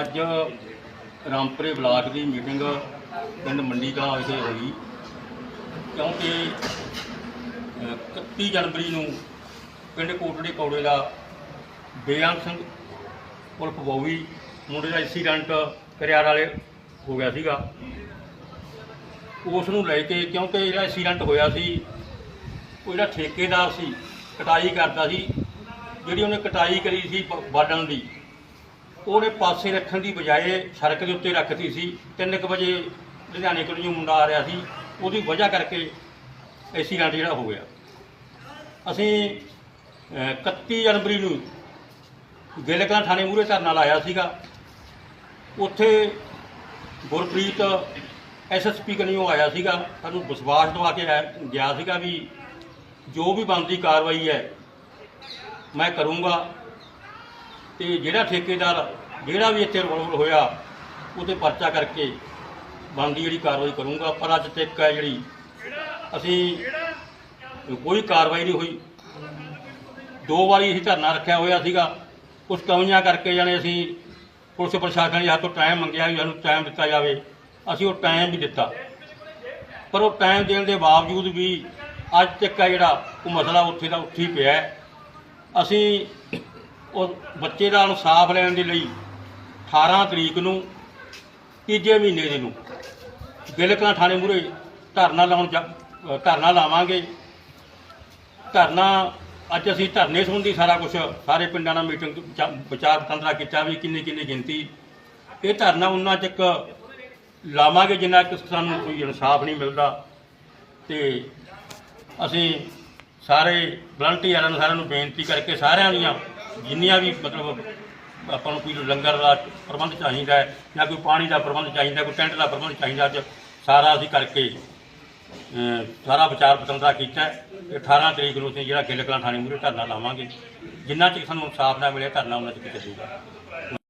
ਅੱਜ ਰਾਮਪੁਰੇ ਬਲਾਕ ਦੀ ਮੀਟਿੰਗ ਪਿੰਡ ਮੰਡੀ ਦਾ ਵਿਖੇ ਹੋਈ। ਕਿਉਂਕਿ ਅਹ, 31 ਜਨਵਰੀ ਨੂੰ ਪਿੰਡ ਕੋਟੜੀ ਕੌੜੇ ਦਾ ਬੇਅੰਤ ਸਿੰਘ ਉਰਫ ਬੋਵੀ ਮੁੰਡੇ ਦਾ ਐਕਸੀਡੈਂਟ ਕਰਿਆਰ ਵਾਲੇ ਹੋ ਗਿਆ ਸੀਗਾ। ਉਸ ਨੂੰ ਲੈ ਕੇ ਕਿਉਂਕਿ ਜਿਹੜਾ ਐਕਸੀਡੈਂਟ ਹੋਇਆ ਸੀ ਉਹ ਜਿਹੜਾ ਠੇਕੇਦਾਰ ਸੀ ਕਟਾਈ ਕਰਦਾ ਸੀ ਜਿਹੜੀ ਉਹਨੇ ਕਟਾਈ ਕਰੀ ਸੀ ਬ- ਬਾਡਣ ਦੀ ਉਹਨੇ ਪਾਸੇ ਰੱਖਣ ਦੀ ਬਜਾਏ ਸੜਕ ਦੇ ਉੱਤੇ ਰੱਖਤੀ ਸੀ। 3:00 ਵਜੇ ਲੁਧਿਆਣੇ ਕੋਲੋਂ ਮੁੰਡਾ ਆ ਰਿਹਾ ਸੀ ਉਹਦੀ ਵਜ੍ਹਾ ਕਰਕੇ ਐਕਸੀਡੈਂਟ ਜਿਹੜਾ ਹੋ ਗਿਆ। ਅਸੀਂ ਅਹ, 31 ਜਨਵਰੀ ਨੂੰ ਗਿਲਕਾਂ ਥਾਣੇ ਮੂਹਰੇ ਧਰਨਾ ਲਾਇਆ ਸੀਗਾ। ਉੱਥੇ ਗੁਰਪ੍ਰੀਤ ਐਸਐਸਪੀ ਕਨੀਓ ਆਇਆ ਸੀਗਾ। ਸਾਨੂੰ ਵਿਸ਼ਵਾਸ ਦਵਾ ਕੇ ਆਇਆ- ਗਿਆ ਸੀਗਾ ਵੀ ਜੋ ਵੀ ਬਣਦੀ ਕਾਰਵਾਈ ਹੈ ਮੈਂ ਕਰੂੰਗਾ। ਤੇ ਜਿਹੜਾ ਠੇਕੇਦਾਰ, ਜਿਹੜਾ ਵੀ ਇੱਥੇ ਰੋਲ ਹੋਇਆ, ਉਹਤੇ ਪਰਚਾ ਕਰਕੇ ਬਣਦੀ ਜਿਹੜੀ ਕਾਰਵਾਈ ਕਰੂੰਗਾ, ਪਰ ਅੱਜ ਤੱਕ ਹੈ ਜਿਹੜੀ ਅਸੀਂ ਕੋਈ ਕਾਰਵਾਈ ਨਹੀਂ ਹੋਈ। ਦੋ ਵਾਰੀ ਅਸੀਂ ਧਰਨਾ ਰੱਖਿਆ ਹੋਇਆ ਸੀਗਾ। ਕੁਝ ਕਮੀਆਂ ਕਰਕੇ ਜਾਣੇ ਅਸੀਂ ਪੁਲਿਸ ਪ੍ਰਸ਼ਾਸਨ ਨੇ ਹੱਥੋਂ ਟਾਈਮ ਮੰਗਿਆ ਵੀ ਸਾਨੂੰ ਟਾਈਮ ਦਿੱਤਾ ਜਾਵੇ। ਅਸੀਂ ਉਹ ਟਾਈਮ ਵੀ ਦਿੱਤਾ। ਪਰ ਉਹ ਟਾਈਮ ਦੇਣ ਦੇ ਬਾਵਜੂਦ ਵੀ ਅੱਜ ਤੱਕ ਆ ਜਿਹੜਾ ਉਹ ਮਸਲਾ ਉੱਥੇ ਦਾ ਉੱਥੇ ਹੀ ਪਿਆ ਅਸੀਂ ਉਹ ਬੱਚੇ ਦਾ ਇਨਸਾਫ ਲੈਣ ਦੇ ਲਈ 18 ਤਰੀਕ ਨੂੰ, ਤੀਜੇ ਮਹੀਨੇ ਦੇ ਨੂੰ ਗਿਲਕਾਂ ਥਾਣੇ ਮੂਹਰੇ ਧਰਨਾ ਲਾਉਣ ਜਾ- ਧਰਨਾ ਲਾਵਾਂਗੇ। ਧਰਨਾ, ਅੱਜ ਅਸੀਂ ਧਰਨੇ ਸੰਬੰਧੀ ਸਾਰਾ ਕੁਝ ਸਾਰੇ ਪਿੰਡਾਂ ਨਾਲ ਮੀਟਿੰਗ ਵਿਚਾ- ਵਿਚਾਰ ਵਟਾਂਦਰਾ ਕੀਤਾ ਵੀ ਕਿੰਨੀ ਕਿੰਨੀ ਗਿਣਤੀ। ਇਹ ਧਰਨਾ ਉਹਨਾਂ ਤੱਕ ਲਾਵਾਂਗੇ ਜਿੰਨਾ ਕਿ ਸਾਨੂੰ ਕੋਈ ਇਨਸਾਫ ਨਹੀਂ ਮਿਲਦਾ। ਤੇ ਅਸੀਂ ਸਾਰੇ ਵਲੰਟੀਅਰਾਂ ਨੂੰ ਸਾਰਿਆਂ ਨੂੰ ਬੇਨਤੀ ਕਰਕੇ ਸਾਰਿਆਂ ਦੀਆਂ ਜਿੰਨੀਆਂ ਵੀ ਮਤਲਬ ਆਪਾਂ ਨੂੰ ਕੋਈ ਲੰਗਰ ਦਾ ਪ੍ਰਬੰਧ ਚਾਹੀਦਾ ਹੈ ਜਾਂ ਕੋਈ ਪਾਣੀ ਦਾ ਪ੍ਰਬੰਧ ਚਾਹੀਦਾ ਕੋਈ ਟੈਂਟ ਦਾ ਪ੍ਰਬੰਧ ਚਾਹੀਦਾ ਅੱਜ ਸਾਰਾ ਅਸੀਂ ਕਰਕੇ ਅਹ, ਸਾਰਾ ਵਿਚਾਰ ਵਟਾਂਦਰਾ ਕੀਤਾ ਹੈ। ਤੇ 18 ਤਰੀਕ ਨੂੰ ਅਸੀਂ ਜਿਹੜਾ ਗਿੱਲ ਕਲਾਂ ਥਾਣੇ ਮੂਹਰੇ ਧਰਨਾ ਲਾਵਾਂਗੇ। ਜਿੰਨਾ ਚਿਰ ਸਾਨੂੰ ਇਨਸਾਫ ਨਾ ਮਿਲੇ ਧਰਨਾ ਉਹਨਾਂ ਚਿਰ ਚੱਲੂਗਾ।